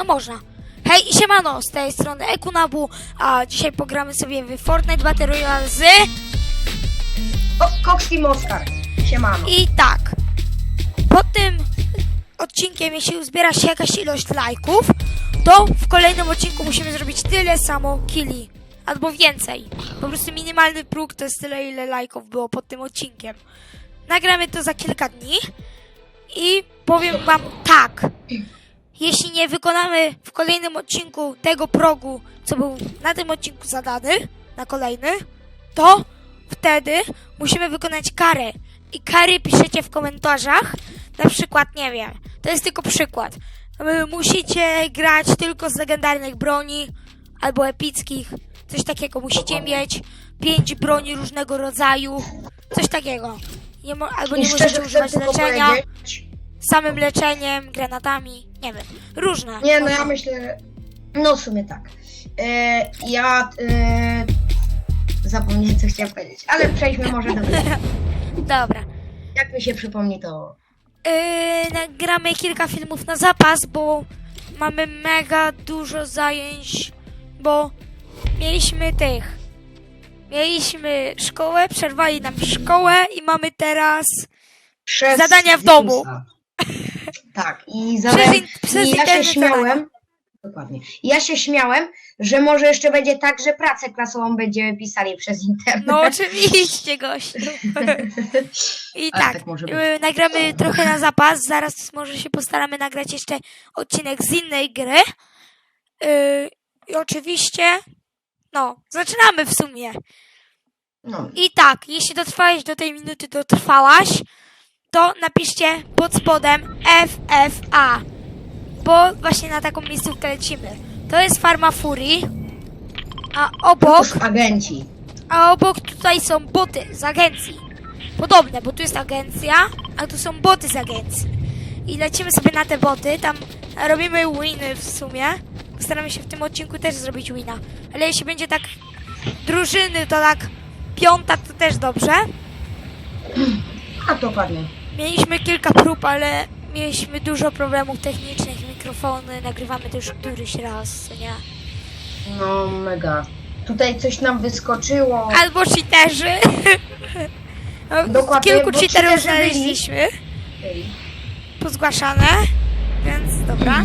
No można. Hej, siemano, z tej strony Ekunabu, a dzisiaj pogramy sobie w Fortnite Battle Royale z... O, Cox Oscar. Siemano. I tak, pod tym odcinkiem, jeśli uzbiera się jakaś ilość lajków, to w kolejnym odcinku musimy zrobić tyle samo killi. Albo więcej. Po prostu minimalny próg to jest tyle, ile lajków było pod tym odcinkiem. Nagramy to za kilka dni i powiem wam tak. Jeśli nie wykonamy w kolejnym odcinku tego progu, co był na tym odcinku zadany, na kolejny, to wtedy musimy wykonać karę. I kary piszecie w komentarzach. Na przykład, nie wiem, to jest tylko przykład. Musicie grać tylko z legendarnych broni albo epickich. Coś takiego musicie mieć. Pięć broni różnego rodzaju. Coś takiego. Nie albo nie możecie używać leczenia samym leczeniem, granatami, nie wiem, różne. Nie, no ja myślę. No w sumie tak. E, ja. E, zapomniałem co chciałem powiedzieć, ale przejdźmy może do. Dobra. Jak mi się przypomni to. Yy, nagramy kilka filmów na zapas, bo mamy mega dużo zajęć, bo mieliśmy tych. Mieliśmy szkołę, przerwali nam szkołę i mamy teraz Przez Zadania w domu. Tak, i zadałem. in- przez I ja się internet śmiałem. Dokładnie. Ja się śmiałem, że może jeszcze będzie tak, że pracę klasową będziemy pisali przez internet. No oczywiście, gościu. I Ale tak, tak może być. y, nagramy trochę na zapas. Zaraz może się postaramy nagrać jeszcze odcinek z innej gry. Y, I oczywiście, no, zaczynamy w sumie. No. I tak, jeśli dotrwałeś do tej minuty, dotrwałaś, to napiszcie pod spodem FFA. Bo właśnie na taką miejscówkę lecimy. To jest Farma Fury. A obok agenci. a obok tutaj są boty z agencji. Podobne, bo tu jest agencja, a tu są boty z agencji. I lecimy sobie na te boty, tam robimy winy w sumie. Staramy się w tym odcinku też zrobić wina. Ale jeśli będzie tak drużyny, to tak piąta, to też dobrze. A dokładnie. Mieliśmy kilka prób, ale mieliśmy dużo problemów technicznych, mikrofony, nagrywamy to już któryś raz, co nie? No mega. Tutaj coś nam wyskoczyło. Albo cheaterzy. No, Dokładnie, Kilku bo cheaterów cheaterzy byli. znaleźliśmy. pozgłaszane, więc dobra,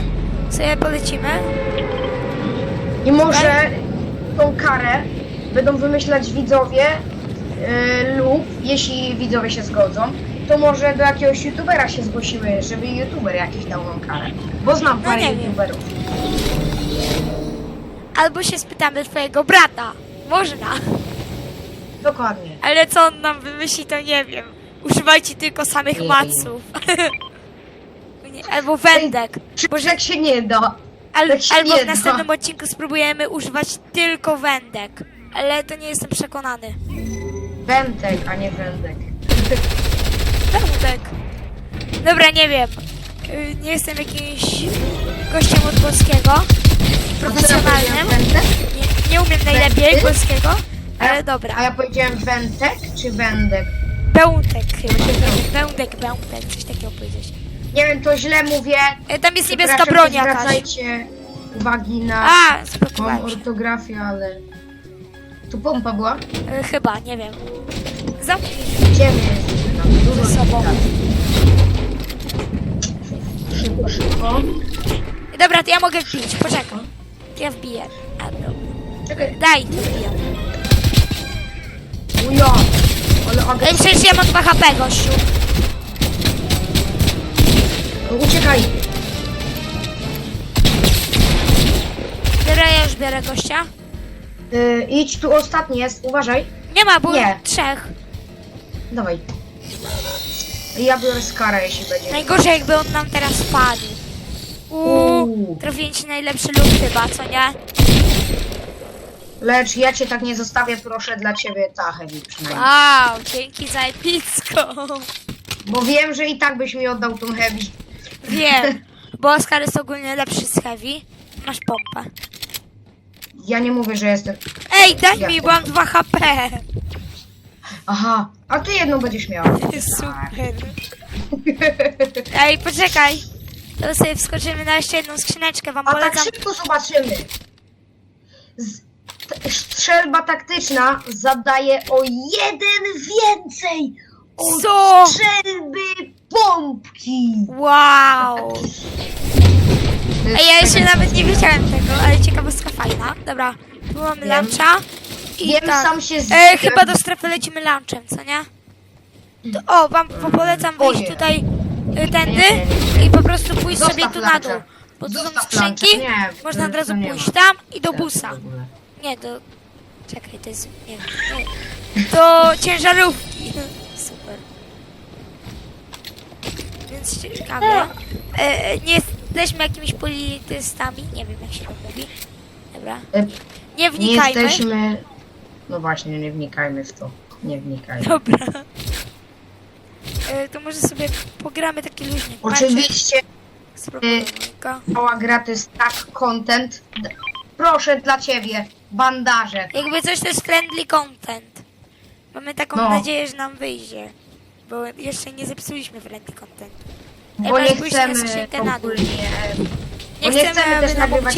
sobie polecimy. I może tą karę będą wymyślać widzowie yy, lub jeśli widzowie się zgodzą, to może do jakiegoś youtubera się zgłosimy, żeby youtuber jakiś dał nam karę. Bo znam No parę nie wiem. youtuberów. Albo się spytamy twojego brata. Można, Dokładnie. ale co on nam wymyśli, to nie wiem. Używajcie tylko samych Nie. maców. Nie, Albo wędek. Czy Boże- tak się nie da? Al, tak się albo nie w da. następnym odcinku spróbujemy używać tylko wędek. Ale to nie jestem przekonany. Wętek, a nie wędek. Wędek. Dobra, nie wiem. Y, Nie jestem jakimś gościem od polskiego. Profesjonalnym. Nie, nie umiem najlepiej polskiego, ale A dobra. ja powiedziałem wętek czy wędek? Bełtek chyba. Bełtek, bełtek, coś takiego powiedzieć. Nie wiem, to źle mówię. E, Tam jest niebieska broń nie jakaś. Zwracajcie uwagi na A, moją ortografię, ale... Tu pompa była? E, Chyba, nie wiem. Zamknij Gdzie Ze sobą. Szybko, szybko. Dobra, to ja mogę wbić, poczekaj. To Ja wbiję. A, dobra. Daj, to wbijam. Ujo! Ale Ej, agent... przecież ja mam 2 HP, gościu. Uciekaj! Dobra, ja już biorę gościa. Yy, idź, tu ostatni jest, uważaj. Nie ma, bo Nie. trzech. Dawaj. Ja biorę skara, jeśli będzie. Najgorzej jakby on nam teraz wpadł. Uuu, Uuu. trafiłem ci najlepszy lód chyba, co nie? Lecz ja cię tak nie zostawię, proszę dla ciebie ta heavy przynajmniej. Wow, dzięki za epicką. Bo wiem, że i tak byś mi oddał tą heavy. Wiem, bo Oscar jest ogólnie lepszy z Heavy. Masz pompę. Ja nie mówię, że jestem... Ej, daj mi, bo mam 2 HP. Aha, a ty jedną będziesz miał. Super. Ej, poczekaj. to sobie wskoczymy na jeszcze jedną skrzyneczkę, wam A tak polecam. szybko zobaczymy. Z, t, strzelba taktyczna zadaje o jeden więcej od Co? strzelby pompki. Wow! Jest ja jeszcze nawet nie wiedziałem tego, ale ciekawostka fajna. Dobra, tu mamy luncha. I Wiem, tak. sam się E, zdziwiłem. chyba do strefy lecimy lunchem, co nie? To, o, wam po- polecam wyjść nie. tutaj y, tędy i po prostu pójść Zostaw sobie tu na dół. luncha. Bo tu są Zostaw skrzynki. Nie, można to- od razu pójść tam i do sensu busa. w ogóle. Nie, do... Czekaj, to jest... Nie, nie. Do ciężarówki. Super. Więc ciekawe. E, nie jesteśmy jakimiś politystami. Nie wiem, jak się to mówi. Dobra. E, Nie Nie wnikajmy. jesteśmy... No właśnie, nie wnikajmy w to. Nie wnikajmy. Dobra. E, to może sobie pogramy taki luźny. Oczywiście cała gra to jest tak content. Proszę dla ciebie, bandaże. Jakby coś to jest friendly content. Mamy taką No. nadzieję, że nam wyjdzie. Bo jeszcze nie zepsuliśmy friendly content. Ej, Bo nie chcemy ogólnie... Nie bo chcemy, aby też nagrywać.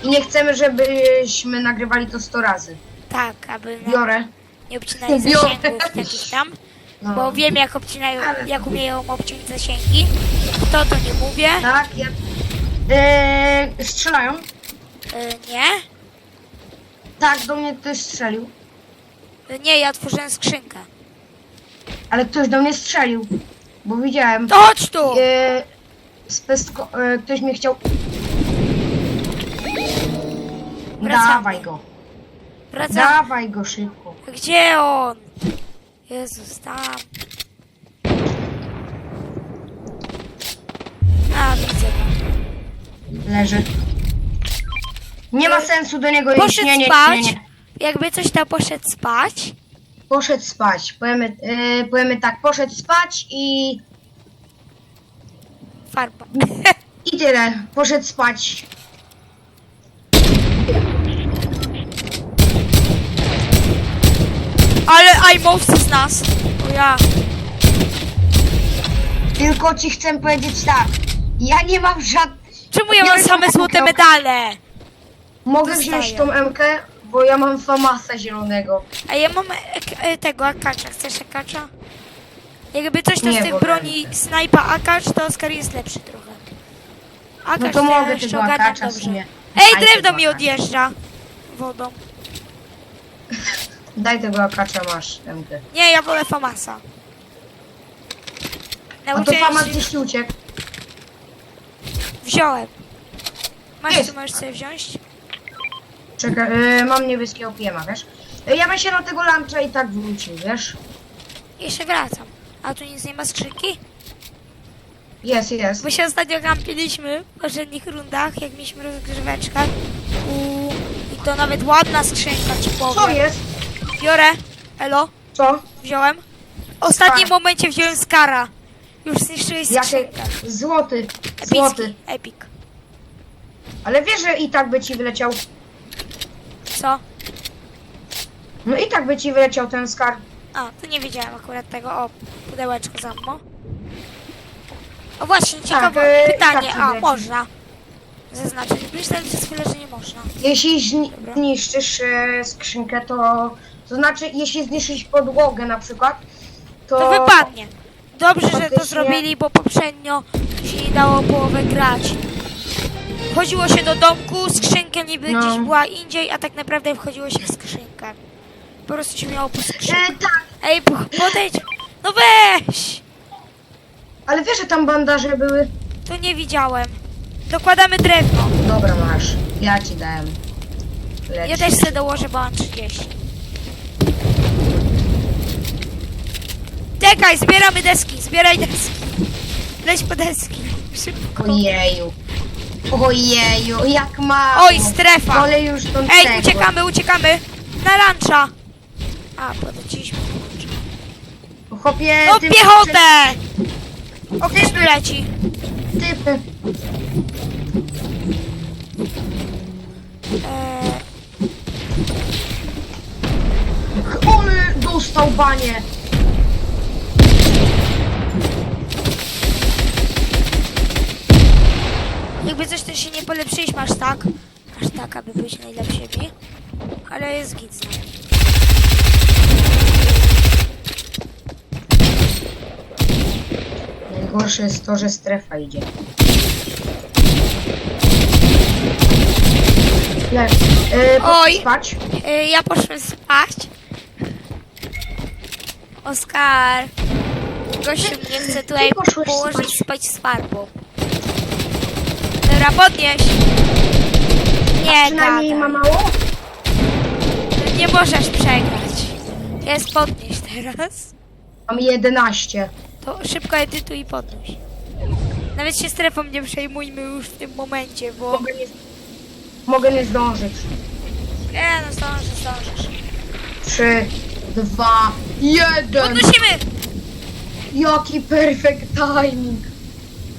100 razy. I nie chcemy, żebyśmy nagrywali to 100 razy. Tak, aby nam Biorę. nie obcinali Biorę. zasięgów jakichś tam. No. Bo wiem jak obcinają, Ale- jak umieją obciąć zasięgi. Kto to nie mówię. Tak, ja... Yy, strzelają. E, nie? Tak, do mnie ktoś strzelił. E, Nie, ja otworzyłem skrzynkę. Ale ktoś do mnie strzelił. Bo widziałem. To chodź tu! Yy, z pestko... Yy, ktoś mnie chciał... Wracamy. Dawaj go. Wracam. Dawaj go szybko. Gdzie on? Jezus, tam. A, widzę go. Leży. Nie ma sensu do niego iść. Poszedł Nie, nie, spać. nie, nie. Jakby coś tam poszedł spać. Poszedł spać. Powiemy, yy, powiemy tak, poszedł spać i... Farba. I tyle. Poszedł spać. IMovsy z nas. O ja. Tylko ci chcę powiedzieć tak. Ja nie mam żadnych... Czemu ja mam same złote medale? Mogę wziąć tą MK, bo ja mam famasa zielonego. A ja mam ek- e, tego akacza. Chcesz akacza? Jakby coś to Nie, z tych bo broni snajpa akacz, to Oskar jest lepszy trochę. Akacz No to mogę tego ogarniam akacza w dobrze. sumie. Ej, drewno tego mi akacza. odjeżdża. Wodą. Daj tego akacza, masz MK. Nie, ja wolę Famasa. A to Nauczyłem famas się... gdzieś ci uciekł. Wziąłem. Masz, Jest. tu możesz sobie wziąć? Czekaj, yy, mam niebieskiego piema, wiesz? Yy, ja bym się do tego luncha i tak wrócił, wiesz? Jeszcze wracam. A tu nic nie ma skrzynki? Jest, jest. Bo się ostatnio kampiliśmy w poprzednich rundach, jak mieliśmy rozgrzeweczkę. Uuu, I to nawet ładna skrzynka ci powiem. Co jest? Biorę. Elo, Co? wziąłem. W ostatnim Skar. momencie wziąłem Skara. Już zniszczyłeś Jakie? skrzynkę. Złoty. Złoty. Epicki. Epic. Ale wiesz, że i tak by ci wyleciał. Co? No i tak by ci wyleciał ten skarb. A, to nie wiedziałem akurat tego. O, pudełeczko za mną. O właśnie, ciekawe e, pytanie. tak, A, tak. można zaznaczyć. Myślałem przez chwilę, że nie można. Jeśli zni- zniszczysz e, skrzynkę, to... To znaczy, jeśli zniszczysz podłogę na przykład, to... To wypadnie. Dobrze, że to Faktycznie. zrobili, bo poprzednio się nie dało połowę grać. Wchodziło się do domku, skrzynka niby No. gdzieś była indziej, a tak naprawdę wchodziło się w skrzynkę. Po prostu się miało po skrzynkę. E, tak, Ej, po- podejdź! No weź! ale wiesz, że tam bandaże były? To nie widziałem. Dokładamy drewno. Dobra, masz. Ja ci dałem. Leć. Ja też sobie dołożę, bo mam 30. Czekaj, zbieramy deski, zbieraj deski. Leć po deski. Szybko. Ojeju. Ojeju, jak mało. Oj, strefa. Wolę już tą Ej, cegłę. uciekamy, uciekamy. Na luncha. A, podleciliśmy. Chłopie, No ty- piechotę! O, ktoś tu leci. Typy. Eee, Ole dostał banie. Jakby coś też się nie polepszyliśmy aż tak. Aż tak, aby być najlepszymi. Ale jest git z nami. Najgorsze jest to, że strefa idzie. Lecz. Yy, Oj. Spać. Y, ja poszłem spać. Oskar. Gościu mnie chce tutaj położyć spać. spać z farbą. Dobra, podnieś. Nie, Przynajmniej ma gadaj. mało? Nie możesz przegrać. Jest podnieś teraz. Mam 11. To szybko edytuj i podnoś. Nawet się strefą nie przejmujmy już w tym momencie, bo... Mogę nie, mogę nie zdążyć. Nie no, zdążysz, zdążysz. 3, 2, 1. Podnosimy! Jaki perfect timing.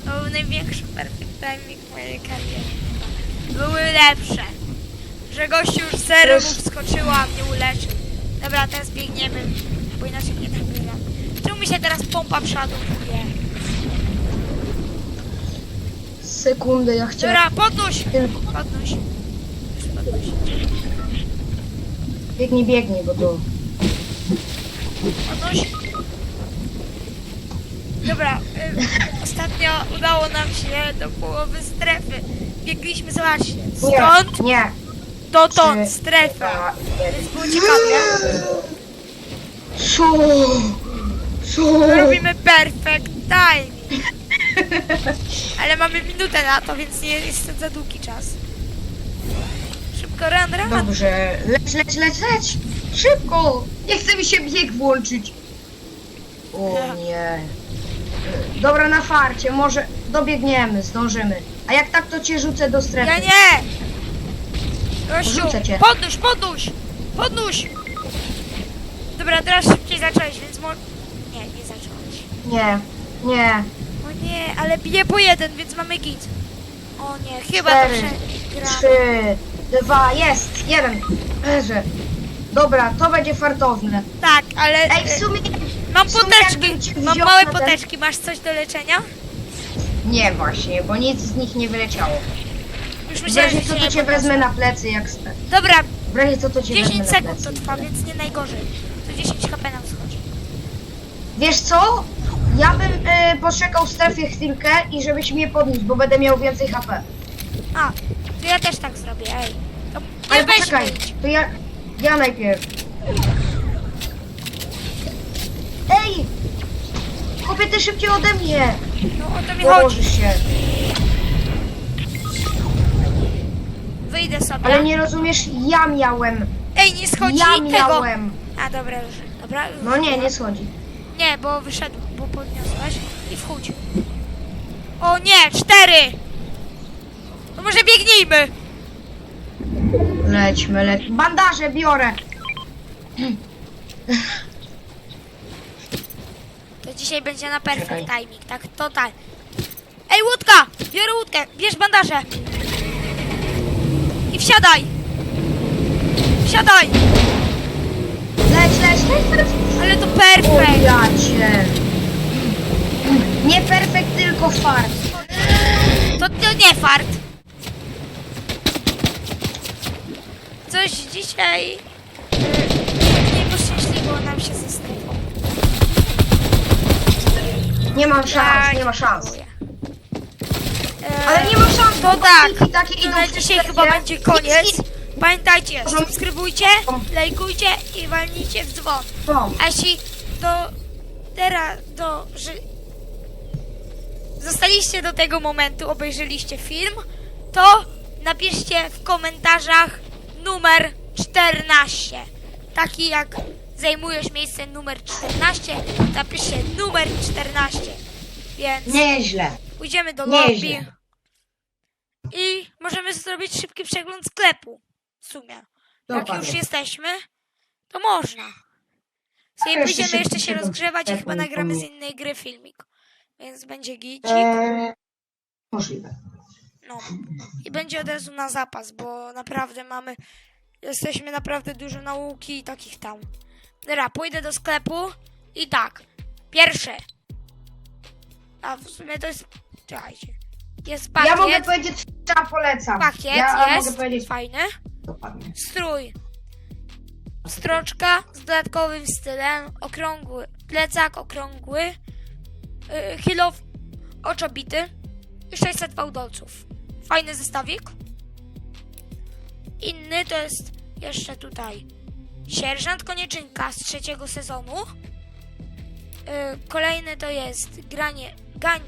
To był największy perfect timing Były lepsze. Że gościu już zero mu wskoczyło, a mnie uleczył. Dobra, teraz biegniemy, bo inaczej nie nagram. Czemu mi się teraz pompa przeładowuje? Sekundę, ja chciałem Dobra, podnoś! tylko... Podnoś. Podnoś. Biegnie, biegnie, bo to... Podnoś. Dobra, y, ostatnio udało nam się do połowy strefy. Biegliśmy, zobaczcie, stąd Nie, nie. dotąd Trzy, strefa. dwa, jeden. Więc było ciekawie. Co? Co? Robimy perfect timing. Ale mamy minutę na to, więc nie jest to za długi czas. Szybko, run, run. Dobrze, leć, leć, leć, leć! Szybko! Nie chce mi się bieg włączyć. O nie. Dobra, na farcie, może dobiegniemy, zdążymy. A jak tak, to cię rzucę do strefy. Ja nie! Gościu, Rzucę cię. podnóż, podnóż! Podnóż! Dobra, teraz szybciej zacząłeś, więc mo... Nie, nie zacząłeś. Nie, nie. O nie, ale bije po jeden, więc mamy git. O nie, chyba Cztery, dobrze. Trzy, dwa, jest, jeden. Leży. Dobra, to będzie fartowne. Tak, ale Ej, w sumie... mam w sumie poteczki, mam wziął małe na ten- poteczki. Masz coś do leczenia? Nie właśnie, bo nic z nich nie wyleciało. Już W myślałem, razie że co się to nie cię wezmę na plecy, jak... sta- Dobra, W razie co to cię 10 wezmę na sekund plecy. to trwa, więc nie najgorzej. To 10 HP nam schodzi. Wiesz co? Ja bym y, poczekał w strefie chwilkę i żebyś mnie podniósł, bo będę miał więcej HP. A, to ja też tak zrobię, ej. To nie Ale weź poczekaj, to ja, ja najpierw. Ej! Kobiety szybciej ode mnie! No o to mi chodzi. Położysz się. Wyjdę sobie. Ale nie rozumiesz, ja miałem. Ej, nie schodzi Ja tego. miałem. A dobra już. Dobra. No nie, nie schodzi. Nie, bo wyszedł, bo podniosłeś i wchódź. O nie, cztery! To może biegnijmy! Lećmy, leć. Bandaże biorę. Dzisiaj będzie na perfect Czekaj. timing, tak total. Ej, łódka! Biorę łódkę, bierz bandaże! I wsiadaj! Wsiadaj! Leć, leć, leć, leć. Ale to O perfekt! ja cię. Nie perfekt, tylko fart. To, to nie fart. Coś dzisiaj... y, Nie mam szans, nie ma szans. Ale nie ma szans, To bo tak, takie takie to idą na dzisiaj chyba będzie koniec. Pamiętajcie, subskrybujcie, lajkujcie i walnijcie w dzwon. A jeśli do teraz, do, że zostaliście do tego momentu, obejrzeliście film, to napiszcie w komentarzach numer 14. Taki jak zajmujesz miejsce numer 14, napiszcie numer 14. Więc Nieźle. pójdziemy do lobby Nieźle. i możemy zrobić szybki przegląd sklepu. W sumie. Jak Dokładnie. już jesteśmy, to można. Sobie jeszcze pójdziemy jeszcze się rozgrzewać i chyba nagramy z innej gry filmik. Więc będzie gicik. Eee, możliwe. No. I będzie od razu na zapas, bo naprawdę mamy. Jesteśmy naprawdę dużo nauki i takich tam. Dobra, pójdę do sklepu i tak. Pierwsze. A w sumie to jest. Czekajcie. Jest pakiet. Ja mogę powiedzieć Polecam, polecam. Pakiet ja jest mogę powiedzieć fajny. dokładnie. Strój. Stroczka z dodatkowym stylem. Okrągły. Plecak okrągły. Yy, Kilof oczobity. I 600 fałdolców. Fajny zestawik. Inny to jest jeszcze tutaj sierżant konieczynka z trzeciego sezonu. Yy, kolejny to jest granie, gań,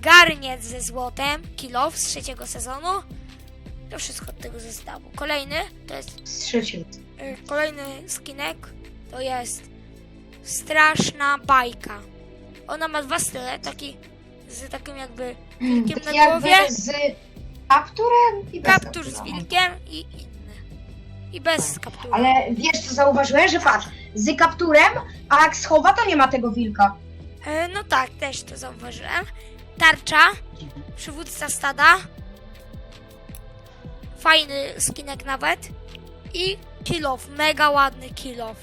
garniec ze złotem, kilof z trzeciego sezonu. To wszystko od tego zestawu. Kolejny to jest Z trzeciego. y, kolejny skinek to jest straszna bajka. Ona ma dwa style, taki z takim jakby wilkiem Tak na głowie, z kapturem i bez kaptur z wilkiem i inny. I bez kaptura. Ale wiesz co zauważyłem, że patrz, z kapturem, a jak schowa, to nie ma tego wilka. E, No tak, też to zauważyłem. Tarcza, przywódca stada. Fajny skinek nawet. I kilof, mega ładny kilof.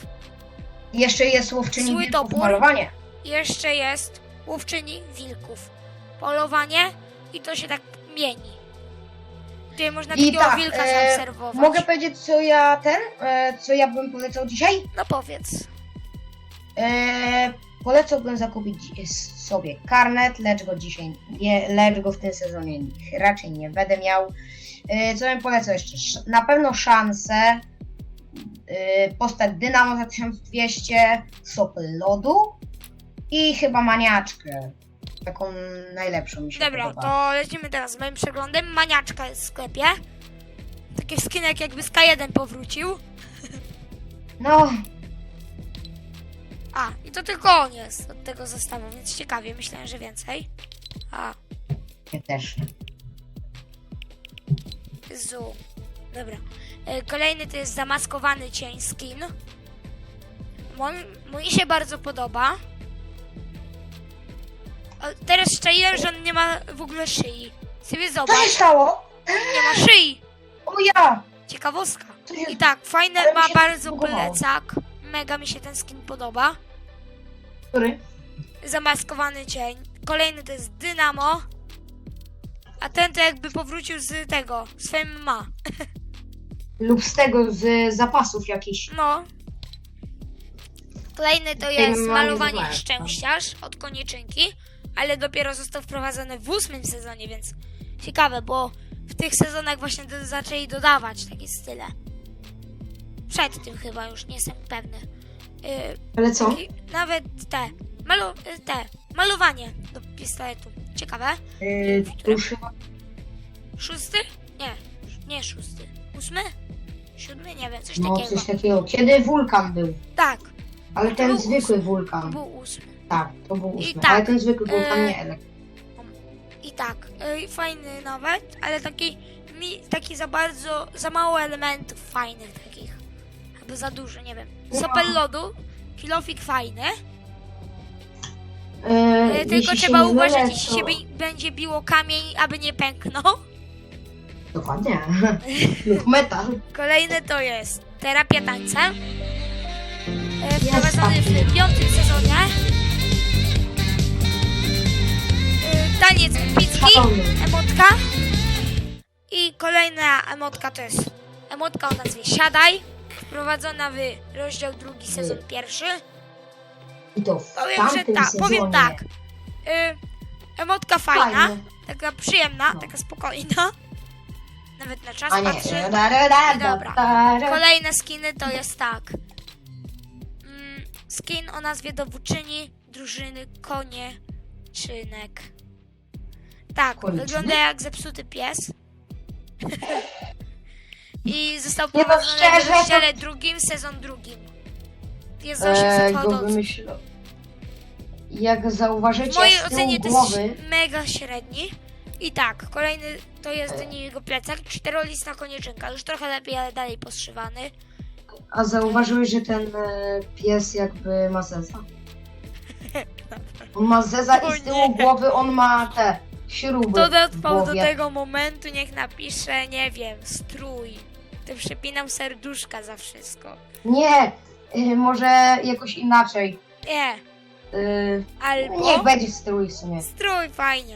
Jeszcze jest łowczyni Zły wilków topór. malowanie. Jeszcze jest łowczyni wilków. Polowanie i to się tak mieni. Tutaj można I takiego tak, wilka e, zaobserwować. Mogę powiedzieć, co ja ten, e, co ja bym polecał dzisiaj? No powiedz. E, polecałbym zakupić sobie karnet, lecz go dzisiaj nie, lecz go w tym sezonie raczej nie będę miał. E, co bym polecał jeszcze? Sz- Na pewno szansę. E, postać Dynamo za 1200, sopel lodu i chyba maniaczkę. Taką najlepszą mi się Dobra, podoba. to lecimy teraz z moim przeglądem. Maniaczka jest w sklepie. Taki skinek jakby z K1 powrócił. No, A, i to tylko on jest od tego zestawu, więc ciekawie. Myślałem, że więcej. A, ja też. Zu. Dobra. E, Kolejny to jest zamaskowany cień skin. Mój, mój się bardzo podoba. O, teraz szczaiłem, że on nie ma w ogóle szyi. Sobie Co zobacz, się stało? nie ma szyi. O ja! Ciekawostka. Co się... I tak, Ale mi ma się bardzo zbugowało. plecak. Mega mi się ten skin podoba. Który? Zamaskowany cień. Kolejny to jest Dynamo. A ten to jakby powrócił z tego, swoim ma. Lub z tego, z zapasów jakichś. No. Kolejny to jest malowanie zobaczyć. szczęściarz od konieczynki, ale dopiero został wprowadzony w ósmym sezonie, więc ciekawe, bo w tych sezonach właśnie do, zaczęli dodawać takie style. Przed tym chyba już nie jestem pewny. Yy, Ale co? i nawet te, malu, y, te, malowanie do pistoletu. Ciekawe. Yy, chyba Szósty? Nie, nie szósty. Ósmy? Siódmy? Nie wiem, coś no, takiego. coś takiego. Kiedy wulkan był? Tak, Ale ten był zwykły to wulkan. był ósmy. Tak, to był I ósmy. tak, Ale ten zwykły wulkan e, nie elek. I tak, y, fajny nawet, ale taki, mi, taki za bardzo, za mało elementów fajnych takich. Albo za dużo, nie wiem. Sopel lodu, kilofik fajny, E, y, tylko jeśli się trzeba nie uważać, jeśli to- się bi- będzie biło kamień, aby nie pęknął. Dokładnie. Lub metal. Kolejny to jest terapia. Y, Jest Wprowadzony taki. w piątym sezonie. Taniec epicki. Emotka. I kolejna emotka to jest emotka o nazwie Siadaj, wprowadzona w rozdział drugi, sezon pierwszy. I to w Powiem, że tak, powiem tak. Y, emotka fajna, Fajny. taka przyjemna, No. taka spokojna. Nawet na czas A nie. patrzy. Dobra. Kolejne skiny to jest tak. Mm, skin o nazwie dowódczyni drużyny koniecznek. Tak, Konieczny? wygląda jak zepsuty pies. I został no prowadzony szczerze, w rozdziale drugim, sezon drugim. Jest E, 800 go. Jak zauważycie, W mojej z tyłu ocenie to głowy... jest mega średni. I tak, kolejny to jest E. do niej jego plecak, czterolistna konieczynka, już trochę lepiej, ale dalej postrzywany. A zauważyłeś, że ten e, pies jakby ma zeza? On ma zeza i z tyłu nie. głowy on ma te śruby Kto dotrwał do tego momentu, niech napisze, nie wiem, strój. To przepinam serduszka za wszystko. Nie, y, może jakoś inaczej. Nie, Y, albo niech będzie strój w sumie. strój, fajnie.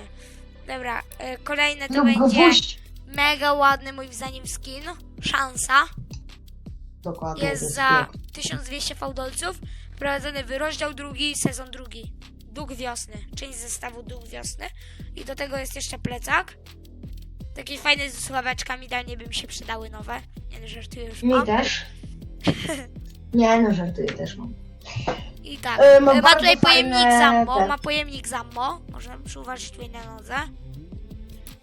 Dobra, e, kolejne to Lub będzie puść. mega ładny moim zdaniem skin. Szansa. Dokładnie. Jest za 1200 fałdolców. Wprowadzony w rozdział drugi, sezon drugi. Duch wiosny. Część zestawu Duch wiosny. I do tego jest jeszcze plecak. Taki fajny z słuchaweczkami, idealnie by mi się przydały nowe. Nie no, żartuję już Mi mam. też. Nie, no żartuję, też mam. I tak, E, mam ma bardzo tutaj pojemnik fajne Zammo, te- ma pojemnik Zammo, można przyuważyć tutaj na nodze.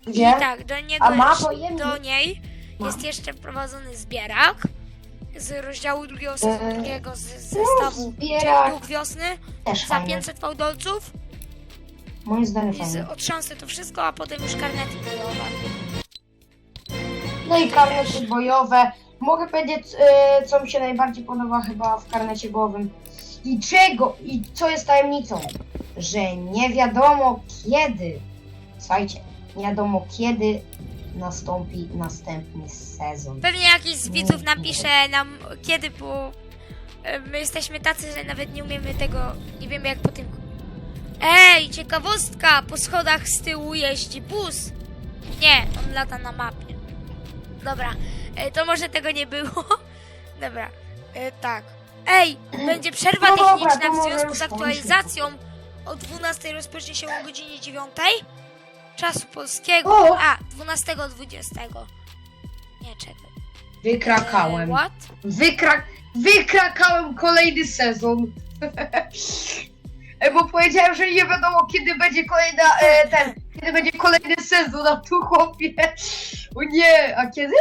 Gdzie? I tak, do niego A ma pojemnik? do niej Ma. jest jeszcze wprowadzony zbierak z rozdziału drugiego, sezonu, Eee, drugiego z zestawu, zbierak. czyli Duch Wiosny, Też za fajne. 500 fałdolców Moim zdaniem i z, fajne. otrząsę to wszystko, a potem już karnety bojowe. No i karnety bojowe. Mogę powiedzieć, e, co mi się najbardziej podoba chyba w karnecie bojowym. I czego, i co jest tajemnicą? Że nie wiadomo kiedy, słuchajcie, nie wiadomo kiedy nastąpi następny sezon. Pewnie jakiś z widzów napisze nam kiedy, bo e, my jesteśmy tacy, że nawet nie umiemy tego, nie wiemy jak po tym... Ej, ciekawostka, po schodach z tyłu jeździ bus. Nie, on lata na mapie. Dobra, e, to może tego nie było. Dobra, e, tak. Ej, będzie przerwa No dobra, techniczna to w może związku już z aktualizacją. O 12 rozpocznie się o godzinie 9 czasu polskiego. O! A, 12 20. Nie, czekaj. Wykrakałem. E, What? Wykra... Wykrakałem kolejny sezon. E, Bo powiedziałem, że nie wiadomo kiedy będzie kolejna e, ten, kiedy będzie kolejny sezon, a tu chłopie. O nie, a kiedy?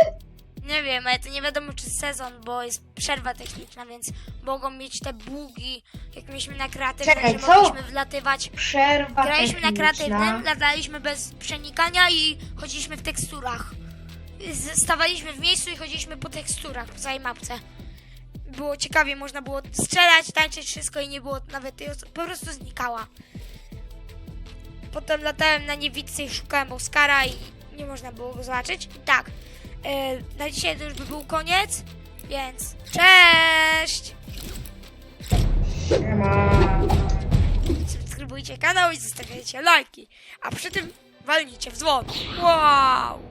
Nie wiem, ale to nie wiadomo czy sezon, bo jest przerwa techniczna, więc mogą mieć te bugi, jak mieliśmy na kreatywnym, Czekaj, że co? mogliśmy wlatywać. Przerwa Graliśmy na techniczna. kreatywnym, lataliśmy bez przenikania i chodziliśmy w teksturach. Z- Stawaliśmy w miejscu i chodziliśmy po teksturach w całej mapce. Było ciekawie, można było strzelać, tańczyć wszystko i nie było nawet tej osoby, po prostu znikała. Potem latałem na niewidce i szukałem Oscara i nie można było go zobaczyć. I tak, na dzisiaj to już by był koniec, więc cześć! Subskrybujcie kanał i zostawiajcie lajki, a przy tym walnijcie w dzwon. Wow!